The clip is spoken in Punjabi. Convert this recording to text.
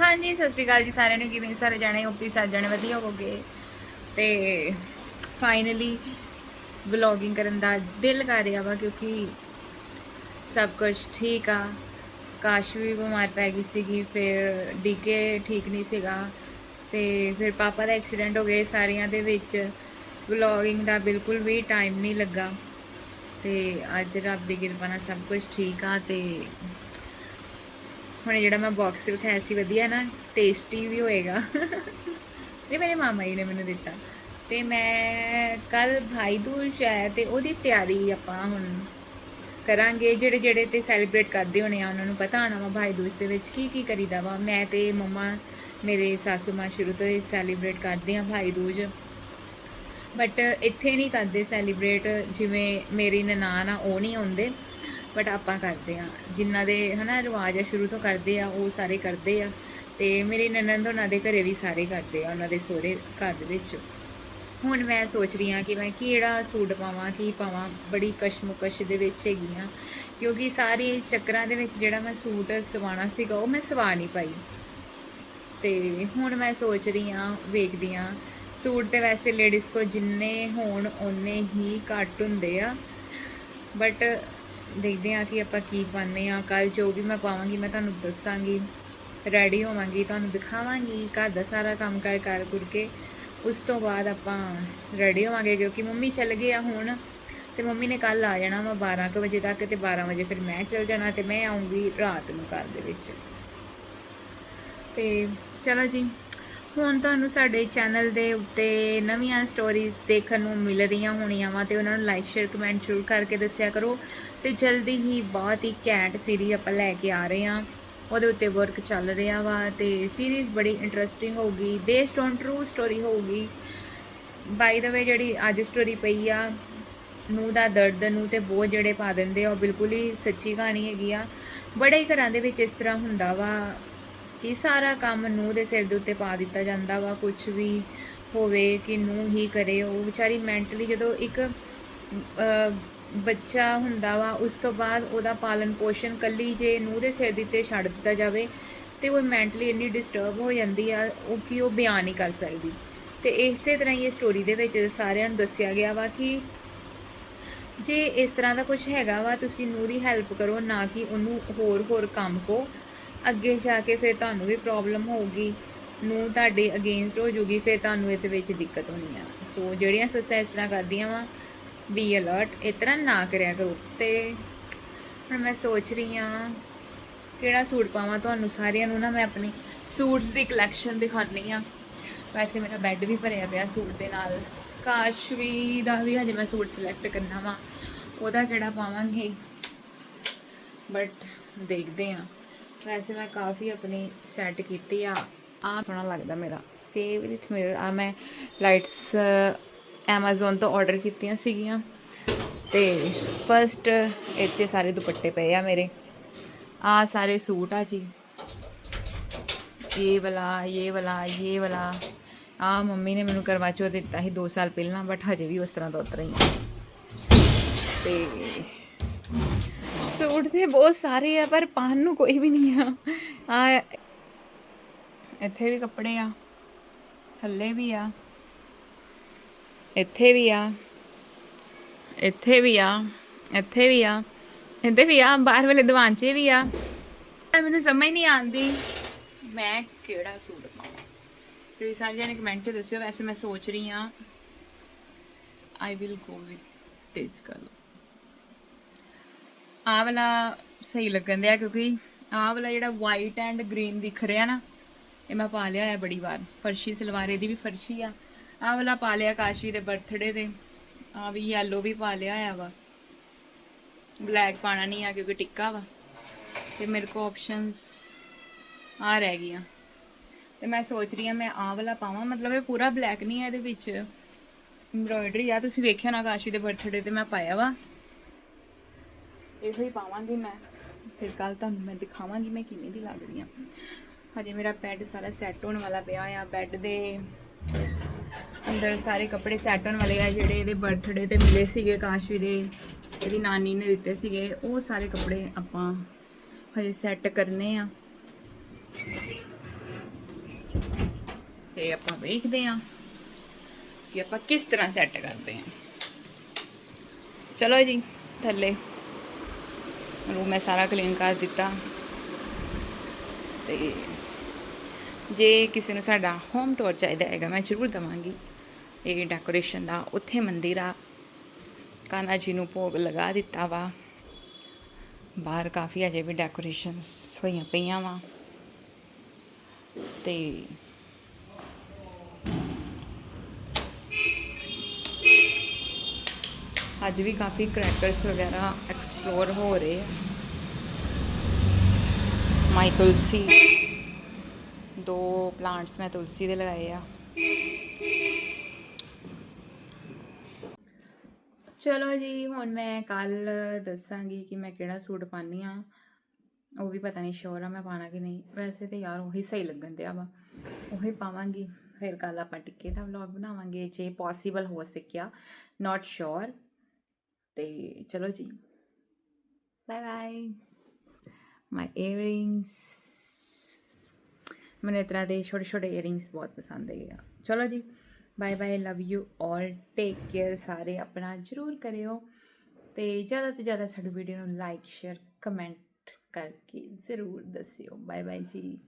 ਹਾਂਜੀ, ਸਤਿ ਸ਼੍ਰੀ ਅਕਾਲ ਜੀ ਸਾਰਿਆਂ ਨੂੰ। ਕਿਵੇਂ ਸਾਰੇ ਜਾਣੇ? ਹੋਪੀ ਸਾਰੇ ਜਾਣੇ ਵਧੀਆ ਹੋਵੋਗੇ। ਤੇ ਫਾਈਨਲੀ ਵਲੌਗਿੰਗ ਕਰਨ ਦਾ ਦਿਲ ਕਰ ਰਿਹਾ ਵਾ ਕਿਉਂਕਿ ਸਭ ਕੁਝ ਠੀਕ ਆ। ਕਾਸ਼ ਵੀ ਬਿਮਾਰ ਪੈ ਗਈ ਸੀਗੀ, ਫਿਰ ਡੀਕੇ ਠੀਕ ਨਹੀਂ ਸੀਗਾ। ਤੇ ਫਿਰ ਪਾਪਾ ਦਾ ਐਕਸੀਡੈਂਟ ਹੋ ਗਿਆ ਸਾਰਿਆਂ ਦੇ ਵਿੱਚ। ਵਲੌਗਿੰਗ ਦਾ ਬਿਲਕੁਲ ਵੀ ਟਾਈਮ ਨਹੀਂ ਲੱਗਾ। ਤੇ ਅੱਜ ਰੱਬ ਦੀ ਕਿਰਪਾ ਨਾਲ ਸਭ ਕੁਝ ਠੀਕ ਆ ਤੇ ਹੁਣ ਜਿਹੜਾ ਮੈਂ ਬਾਕਸ ਵਿਖਾਇਆ ਸੀ ਵਧੀਆ ਨਾ ਟੇਸਟੀ ਵੀ ਹੋਏਗਾ। ਇਹ ਮੇਰੇ ਮਾਮਾ ਜੀ ਨੇ ਮੈਨੂੰ ਦਿੱਤਾ। ਤੇ ਮੈਂ ਕੱਲ ਭਾਈ ਦੂਜ ਹੈ ਤੇ ਉਹਦੀ ਤਿਆਰੀ ਆਪਾਂ ਹੁਣ ਕਰਾਂਗੇ। ਜਿਹੜੇ ਜਿਹੜੇ ਤੇ ਸੈਲੀਬ੍ਰੇਟ ਕਰਦੇ ਹੋਣੇ ਆ, ਉਹਨਾਂ ਨੂੰ ਪਤਾ ਹੋਣਾ ਵਾ ਭਾਈ ਦੂਜ ਦੇ ਵਿੱਚ ਕੀ ਕੀ ਕਰੀਦਾ ਵਾ। ਮੈਂ ਤੇ ਮੰਮਾ, ਮੇਰੇ ਸਾਸੂ ਮਾਂ ਸ਼ੁਰੂ ਤੋਂ ਹੀ ਸੈਲੀਬ੍ਰੇਟ ਕਰਦੇ ਆ ਭਾਈ ਦੂਜ। ਬਟ ਇੱਥੇ ਨਹੀਂ ਕਰਦੇ ਸੈਲੀਬ੍ਰੇਟ ਜਿਵੇਂ ਮੇਰੀ ਨਨਾਣ ਆ, ਉਹ ਨਹੀਂ ਆਉਂਦੇ। ਬਟ ਆਪਾਂ ਕਰਦੇ ਆ ਜਿਨ੍ਹਾਂ ਦੇ ਹਨਾ ਰਿਵਾਜ ਆ, ਸ਼ੁਰੂ ਤੋਂ ਕਰਦੇ ਆ, ਉਹ ਸਾਰੇ ਕਰਦੇ ਆ। ਤੇ ਮੇਰੇ ਨਨੰਦ ਉਹਨਾਂ ਦੇ ਘਰੇ ਵੀ ਸਾਰੇ ਕਰਦੇ ਆ, ਉਹਨਾਂ ਦੇ ਸਹੁਰੇ ਘਰ ਦੇ ਵਿੱਚ। ਹੁਣ ਮੈਂ ਸੋਚ ਰਹੀ ਹਾਂ ਕਿ ਮੈਂ ਕਿਹੜਾ ਸੂਟ ਪਾਵਾਂ, ਕੀ ਪਾਵਾਂ। ਬੜੀ ਕਸ਼ਮਕਸ਼ ਦੇ ਵਿੱਚ ਹੈਗੀ ਹਾਂ। ਕਿਉਂਕਿ ਸਾਰੇ ਚੱਕਰਾਂ ਦੇ ਵਿੱਚ ਜਿਹੜਾ ਮੈਂ ਸੂਟ ਸਵਾਣਾ ਸੀਗਾ, ਉਹ ਮੈਂ ਸਵਾ ਨਹੀਂ ਪਾਈ। ਤੇ ਹੁਣ ਮੈਂ ਸੋਚ ਰਹੀ ਹਾਂ, ਵੇਖਦੀ ਹਾਂ। ਸੂਟ ਤੇ ਵੈਸੇ ਲੇਡੀਜ਼ ਕੋ ਜਿੰਨੇ ਹੋਣ, ਓਨੇ ਹੀ ਘੱਟ ਹੁੰਦੇ ਆ। ਬਟ ਦੇਖਦੇ ਆ ਕਿ ਆਪਾਂ ਕੀ ਪਾਣੇ ਆ ਕੱਲ ਜੋ ਵੀ ਮੈਂ ਪਾਵਾਂਗੀ, ਮੈਂ ਤੁਹਾਨੂੰ ਦੱਸਾਂਗੀ। ਰੈਡੀ ਹੋਵਾਂਗੀ, ਤੁਹਾਨੂੰ ਦਿਖਾਵਾਂਗੀ। ਘਰ ਦਾ ਸਾਰਾ ਕੰਮ ਕਰ ਕਰ ਕਰਕੇ ਉਸ ਤੋਂ ਬਾਅਦ ਆਪਾਂ ਰੈਡੀ ਹੋਵਾਂਗੇ ਕਿਉਂਕਿ ਮੰਮੀ ਚੱਲ ਗਏ ਆ ਹੁਣ। ਤੇ ਮੰਮੀ ਨੇ ਕੱਲ ਆ ਜਾਣਾ ਵਾ 12 ਕੁ ਵਜੇ ਤੱਕ ਤੇ 12 ਵਜੇ ਫਿਰ ਮੈਂ ਚੱਲ ਜਾਣਾ ਤੇ ਮੈਂ ਆਉਂਗੀ ਰਾਤ ਨੂੰ ਘਰ ਦੇ ਵਿੱਚ। ਤੇ ਚਲੋ ਜੀ ਹੁਣ ਤੁਹਾਨੂੰ ਸਾਡੇ ਚੈਨਲ ਦੇ ਉੱਤੇ ਨਵੀਆਂ ਸਟੋਰੀਜ਼ ਦੇਖਣ ਨੂੰ ਮਿਲ ਰਹੀਆਂ ਹੋਣੀਆਂ ਵਾ ਤੇ ਉਹਨਾਂ ਨੂੰ ਲਾਈਕ ਸ਼ੇਅਰ ਕਮੈਂਟ ਜ਼ਰੂਰ ਕਰਕੇ ਦੱਸਿਆ ਕਰੋ। ਤੇ ਜਲਦੀ ਹੀ ਬਹੁਤ ਹੀ ਕੈਂਟ ਸੀਰੀਜ਼ ਆਪਾਂ ਲੈ ਕੇ ਆ ਰਹੇ ਹਾਂ। ਉਹਦੇ ਉੱਤੇ ਵਰਕ ਚੱਲ ਰਿਹਾ ਵਾ ਤੇ ਸੀਰੀਜ਼ ਬੜੀ ਇੰਟਰਸਟਿੰਗ ਹੋਊਗੀ ਬੇਸਡ ਔਨ ਟਰੂ ਸਟੋਰੀ ਹੋਊਗੀ। ਬਾਈ ਦਾ ਵੇ ਜਿਹੜੀ ਅੱਜ ਸਟੋਰੀ ਪਈ ਆ ਨੂੰ ਦਾ ਦਰਦ ਨੂੰ ਤੇ ਬੋਝ ਜਿਹੜੇ ਪਾ ਦਿੰਦੇ ਆ, ਉਹ ਬਿਲਕੁਲ ਹੀ ਸੱਚੀ ਕਹਾਣੀ ਹੈਗੀ ਆ। ਬੜੇ ਹੀ ਘਰਾਂ ਦੇ ਵਿੱਚ ਇਸ ਤਰ੍ਹਾਂ ਹੁੰਦਾ ਵਾ। ਕਿ ਸਾਰਾ ਕੰਮ ਨੂੰ ਦੇ ਸਿਰ ਦੇ ਉੱਤੇ ਪਾ ਦਿੱਤਾ ਜਾਂਦਾ ਵਾ ਕੁਝ ਵੀ ਹੋਵੇ ਕਿ ਨੂੰ ਹੀ ਕਰੇ। ਉਹ ਵਿਚਾਰੀ ਮੈਂਟਲੀ ਜਦੋਂ ਇੱਕ ਬੱਚਾ ਹੁੰਦਾ ਵਾ, ਉਸ ਤੋਂ ਬਾਅਦ ਉਹਦਾ ਪਾਲਣ ਪੋਸ਼ਣ ਕੱਲੀ ਜੇ ਨੂੰ ਦੇ ਸਿਰ ਦੇ ਉੱਤੇ ਛੱਡ ਦਿੱਤਾ ਜਾਵੇ ਤੇ ਉਹ ਮੈਂਟਲੀ ਇੰਨੀ ਡਿਸਟਰਬ ਹੋ ਜਾਂਦੀ ਆ, ਉਹ ਕਿ ਉਹ ਬਿਆਨ ਨਹੀਂ ਕਰ ਸਕਦੀ। ਤੇ ਇਸੇ ਤਰ੍ਹਾਂ ਹੀ ਇਹ ਸਟੋਰੀ ਦੇ ਵਿੱਚ ਸਾਰਿਆਂ ਨੂੰ ਦੱਸਿਆ ਗਿਆ ਵਾ ਕਿ ਜੇ ਇਸ ਤਰ੍ਹਾਂ ਦਾ ਕੁਝ ਹੈਗਾ ਵਾ, ਤੁਸੀਂ ਨੂੰ ਦੀ ਹੈਲਪ ਕਰੋ, ਨਾ ਕਿ ਉਹਨੂੰ ਹੋਰ ਹੋਰ ਕੰਮ ਕੋ। ਅੱਗੇ ਜਾ ਕੇ ਫਿਰ ਤੁਹਾਨੂੰ ਵੀ ਪ੍ਰੋਬਲਮ ਹੋਊਗੀ, ਨੂੰ ਤੁਹਾਡੇ ਅਗੇਂਸਟ ਹੋ ਜੂਗੀ, ਫਿਰ ਤੁਹਾਨੂੰ ਇਹਦੇ ਵਿੱਚ ਦਿੱਕਤ ਹੋਣੀ ਆ। ਸੋ ਜਿਹੜੀਆਂ ਸੱਸਾਂ ਇਸ ਤਰ੍ਹਾਂ ਕਰਦੀਆਂ ਵਾ ਬੀ ਅਲਰਟ ਇਸ ਤਰ੍ਹਾਂ ਨਾ ਕਰਿਆ ਕਰੋ। ਤੇ ਹੁਣ ਮੈਂ ਸੋਚ ਰਹੀ ਆ ਕਿਹੜਾ ਸੂਟ ਪਾਵਾਂ? ਤੁਹਾਨੂੰ ਸਾਰਿਆਂ ਨੂੰ ਨਾ ਮੈਂ ਆਪਣੀ ਸੂਟਸ ਦੀ ਕਲੈਕਸ਼ਨ ਦਿਖਾਉਣੀ ਆ ਵੈਸੇ ਮੇਰਾ ਬੈੱਡ ਵੀ ਭਰਿਆ ਪਿਆ ਸੂਟ ਦੇ ਨਾਲ। ਕਾਸ਼ਵੀ ਦਾ ਵੀ ਹਜੇ ਮੈਂ ਸੂਟ ਸਿਲੈਕਟ ਕਰਨਾ ਵਾ। ਉਹਦਾ ਕਿਹੜਾ ਪਾਵਾਂਗੀ? ਬਟ ਦੇਖਦੇ ਆ ਵੈਸੇ ਮੈਂ ਕਾਫੀ ਆਪਣੀ ਸੈੱਟ ਕੀਤੀ ਆ। ਆ ਸੋਹਣਾ ਲੱਗਦਾ ਮੇਰਾ। ਫੇਵਰਿਟ ਮਿਰਰ ਆ ਮੈਂ ਲਾਈਟਸ Amazon ਤੋਂ ਆਰਡਰ ਕੀਤੀਆਂ ਸੀਗੀਆਂ। ਤੇ ਫਰਸਟ ਇੱਥੇ ਸਾਰੇ ਦੁਪੱਟੇ ਪਏ ਆ ਮੇਰੇ। ਆ ਸਾਰੇ ਸੂਟ ਆ ਜੀ। ਇਹ ਵਾਲਾ ਇਹ ਵਾਲਾ ਇਹ ਵਾਲਾ। ਆ ਮੰਮੀ ਨੇ ਮੈਨੂੰ ਕਰਵਾ ਚੌਥ ਦਿੱਤਾ ਸੀ 2 ਸਾਲ ਪਹਿਲਾਂ ਬਟ ਹਜੇ ਵੀ ਉਸ ਤਰ੍ਹਾਂ ਦਾ ਉਤਰ ਹੀ ਤੇ ਸੂਟ ਤੇ ਬਹੁਤ ਸਾਰੇ ਆ, ਪਰ ਪਾਉਣ ਨੂੰ ਕੋਈ ਵੀ ਨਹੀਂ ਆ। ਆ, ਇੱਥੇ ਵੀ ਕੱਪੜੇ ਆ। ਥੱਲੇ ਵੀ ਆ। ਇੱਥੇ ਵੀ ਆ। ਇੱਥੇ ਵੀ ਆ। ਇੱਥੇ ਵੀ ਆ। ਇੱਥੇ ਵੀ ਆ। ਬਾਹਰ ਵਾਲੇ ਦੀਵਾਨ 'ਚ ਵੀ ਆ। ਮੈਨੂੰ ਸਮਝ ਨਹੀਂ ਆਉਂਦੀ। ਮੈਂ ਕਿਹੜਾ ਸੂਟ ਪਾਵਾਂ? ਤੁਸੀਂ ਸਾਰੇ ਜਣੇ ਕਮੈਂਟ 'ਚ ਦੱਸਿਓ। ਵੈਸੇ ਮੈਂ ਸੋਚ ਰਹੀ ਆ I will go with this colour ਆਹ ਵਾਲਾ ਸਹੀ ਲੱਗਣ ਦਿਆ ਕਿਉਂਕਿ ਆਹ ਵਾਲਾ ਜਿਹੜਾ ਵਾਈਟ ਐਂਡ ਗ੍ਰੀਨ ਦਿਖ ਰਿਹਾ ਨਾ, ਇਹ ਮੈਂ ਪਾ ਲਿਆ ਹੈ ਬੜੀ ਵਾਰ। ਫਰਸ਼ੀ ਸਲਵਾਰ, ਇਹਦੀ ਵੀ ਫਰਸ਼ੀ ਆ। ਆਹ ਵਾਲਾ ਪਾ ਲਿਆ ਕਾਸ਼ਵੀ ਦੇ ਬਰਥਡੇ ਤੇ। ਆ ਵੀ ਯੈਲੋ ਵੀ ਪਾ ਲਿਆ ਆ ਵਾ। ਬਲੈਕ ਪਾਣਾ ਨਹੀਂ ਆ ਕਿਉਂਕਿ ਟਿੱਕਾ ਵਾ। ਤੇ ਮੇਰੇ ਕੋ ਆਪਸ਼ਨਸ ਆ ਰਹਿ ਗਈਆਂ। ਤੇ ਮੈਂ ਸੋਚ ਰਹੀ ਆ ਮੈਂ ਆਹ ਵਾਲਾ ਪਾਵਾਂ। ਮਤਲਬ ਇਹ ਪੂਰਾ ਬਲੈਕ ਨਹੀਂ ਹੈ ਇਹਦੇ ਵਿੱਚ। ਐਮਬ੍ਰੋਇਡਰੀ ਆ। ਤੁਸੀਂ ਵੇਖਿਆ ਨਾ ਕਾਸ਼ਵੀ ਦੇ ਬਰਥਡੇ ਤੇ ਮੈਂ ਪਾਇਆ ਵਾ। ਇਹੋ ਹੀ ਪਾਵਾਂਗੀ ਮੈਂ। ਫਿਰ ਕੱਲ ਤੁਹਾਨੂੰ ਮੈਂ ਦਿਖਾਵਾਂਗੀ ਮੈਂ ਕਿਵੇਂ ਦੀ ਲੱਗਦੀ ਰਹੀ ਆ ਹਜੇ ਮੇਰਾ ਬੈੱਡ ਸਾਰਾ ਸੈੱਟ ਹੋਣ ਵਾਲਾ ਪਿਆ ਆ। ਬੈੱਡ ਦੇ ਅੰਦਰ ਸਾਰੇ ਕੱਪੜੇ ਸੈੱਟ ਹੋਣ ਵਾਲੇ ਆ। ਜਿਹੜੇ ਇਹਦੇ ਬਰਥਡੇ ਤੇ ਮਿਲੇ ਸੀਗੇ ਕਾਸ਼ਵੀ ਦੇ, ਇਹਦੀ ਨਾਨੀ ਨੇ ਦਿੱਤੇ ਸੀਗੇ, ਉਹ ਸਾਰੇ ਕੱਪੜੇ ਆਪਾਂ ਹਜੇ ਸੈੱਟ ਕਰਨੇ ਆ। ਤੇ ਆਪਾਂ ਵੇਖਦੇ ਆਂ ਕਿ ਆਪਾਂ ਕਿਸ ਤਰ੍ਹਾਂ ਸੈੱਟ ਕਰਦੇ ਆਂ ਚਲੋ ਜੀ, ਥੱਲੇ। ਰੂਮ ਮੈਂ ਸਾਰਾ ਕਲੀਨ ਕਰ ਦਿੱਤਾ। ਤੇ ਜੇ ਕਿਸੇ ਨੂੰ ਸਾਡਾ ਹੋਮ ਟੂਰ ਚਾਹੀਦਾ ਹੈਗਾ, ਮੈਂ ਜ਼ਰੂਰ ਦਵਾਂਗੀ। ਇਹ ਡੈਕੋਰੇਸ਼ਨ ਦਾ ਉੱਥੇ ਮੰਦਿਰ ਆ। ਕਾਨਾ ਜੀ ਨੂੰ ਭੋਗ ਲਗਾ ਦਿੱਤਾ ਵਾ। ਬਾਹਰ ਕਾਫੀ ਅਜੇ ਵੀ ਡੈਕੋਰੇਸ਼ਨਸ ਹੋਈਆਂ ਪਈਆਂ ਵਾ। ਤੇ ਅੱਜ ਵੀ ਕਾਫੀ ਕ੍ਰੈਕਰਸ ਵਗੈਰਾ ਐਕਸਪਲੋਰ ਹੋ ਰਹੇ ਆ। ਮਾਈ ਤੁਲਸੀ, ਦੋ ਪਲਾਂਟਸ ਮੈਂ ਤੁਲਸੀ ਦੇ ਲਗਾਏ ਆ। ਚਲੋ ਜੀ, ਹੁਣ ਮੈਂ ਕੱਲ ਦੱਸਾਂਗੀ ਕਿ ਮੈਂ ਕਿਹੜਾ ਸੂਟ ਪਾਣੀ ਆ ਉਹ ਵੀ ਪਤਾ ਨਹੀਂ ਸ਼ੋਰ ਆ ਮੈਂ ਪਾਣਾ ਕਿ ਨਹੀਂ। ਵੈਸੇ ਤੇ ਯਾਰ ਉਹੀ ਸਹੀ ਲੱਗਣ ਦਿਆ ਵਾ। ਉਹੀ ਪਾਵਾਂਗੀ, ਫਿਰ ਕੱਲ ਆਪਾਂ ਟਿੱਕੇ ਦਾ ਵਲੌਗ ਬਣਾਵਾਂਗੇ ਜੇ ਪੋਸੀਬਲ ਹੋ ਸਕਿਆ। ਨਾਟ ਸ਼ੋਰ ਤੇ ਚਲੋ ਜੀ ਬਾਏ ਬਾਏ ਮਾਈ ਇਅਰਿੰਗਸ ਮੈਨੂੰ ਇਸ ਤਰ੍ਹਾਂ ਦੇ ਛੋਟੇ ਛੋਟੇ ਇਅਰਿੰਗਸ ਬਹੁਤ ਪਸੰਦ ਹੈਗੇ ਆ। ਚਲੋ ਜੀ bye bye love you all take care ਸਾਰੇ ਆਪਣਾ, ਜਰੂਰ ਕਰਿਓ। ਤੇ ਜ਼ਿਆਦਾ ਤੋਂ ਜ਼ਿਆਦਾ ਸਾਡੀ ਵੀਡੀਓ ਨੂੰ ਲਾਈਕ ਸ਼ੇਅਰ ਕਮੈਂਟ ਕਰਕੇ ਜ਼ਰੂਰ ਦੱਸਿਓ। ਬਾਏ ਬਾਏ ਜੀ।